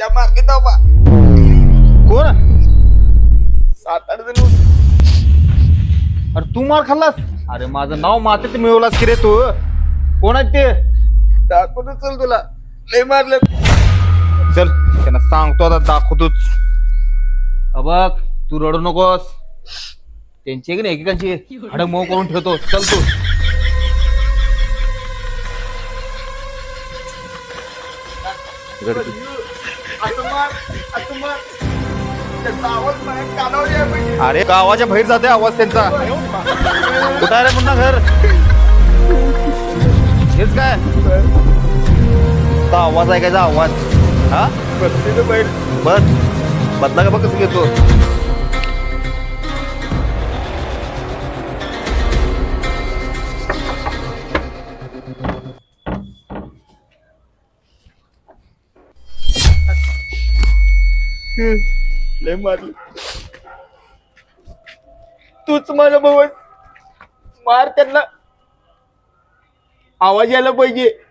बद्या मार्गे बाबा कोण? सात आठ जण होते. अरे तू मार खाल्लास? अरे माझं नाव मातीत मिळवलास की रे तू? कोण आहेत ते? दाखवतो चल तुला. लय मारले चल त्यांना सांगतो आता दाखवतोच. अ बघ तू रडू नकोस. त्यांची की नाही एकेकांची? हाडं मऊ करून ठेवतो. चल तू. मार अरे गावाच्या बाहेर जाते आवाज त्यांचा. कुठं आहे रे पुन्हा घर? हेच काय? आवाज ऐकायचा आवाज? हा? बस. बदला का बघ कसं घेतो? लय मारली. तूच माझा भाऊ मार त्यांना. आवाज यायला पाहिजे.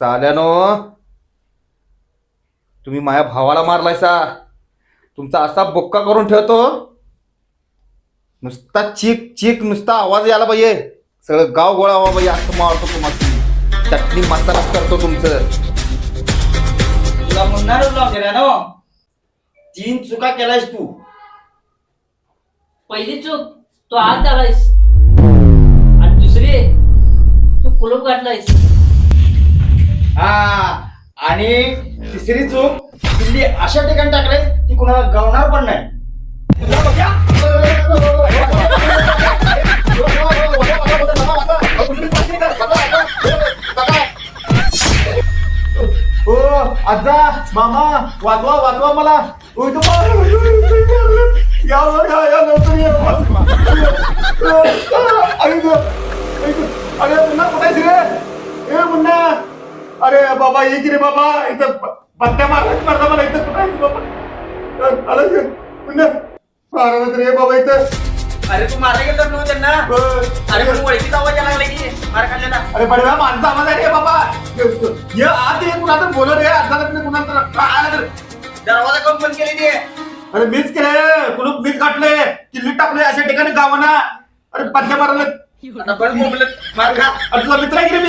साल्यानो तुम्ही माझ्या भावाला मारलायसा. तुमचा असा बोक्का करून ठेवतो. नुसता चीक चीक नुसता आवाज यायला पाहिजे. सगळं गाव गोळा व्हावं पाहिजे असं मारतो तुम्हाला चटणी मसालाच करतो तुमचं. तुला ना तीन चुका केलायस तू. पहिली चूक तू हात दाबायस आणि दुसरी तू कुलूप घातलायस. हा आणि तिसरी चूक दिल्ली अशा ठिकाणी टाकले ती कुणाला गवणार पण नाही ओ आजा मामा वाजवा वाजवा मला ओ, या या या लवकर या. की रे बाबा इथं पत्त्या मारला मारला मला इथं बाबा? आलं? पुन्हा मारत रे बाबा इथं. अरे तू मारा गेला नव्हतं त्यांना? अरे पण ओळखीचा आवाज यायला लागला की मार खाल्ल्याला. अरे बडव्या माणसा आवाज आहे रे बाबा. ये आत ये कुणा तर बोल रे. अचानक कुणा तर? दरवाजा कोण बंद केली ते. अरे मीच केले कुलूप मीच गाठले किल्ली टाकले अशा ठिकाणी गावाना. अरे पत्त्या मारले आता पण बोंबलत मार खा. अरे तुला मित्र आहे की रे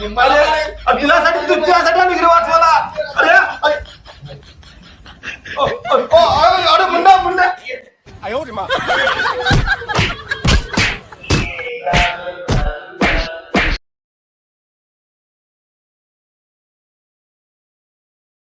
मी अरे अरे तुझ्यासाठी तुझ्यासाठी आम्ही वाचवायला अरे अरे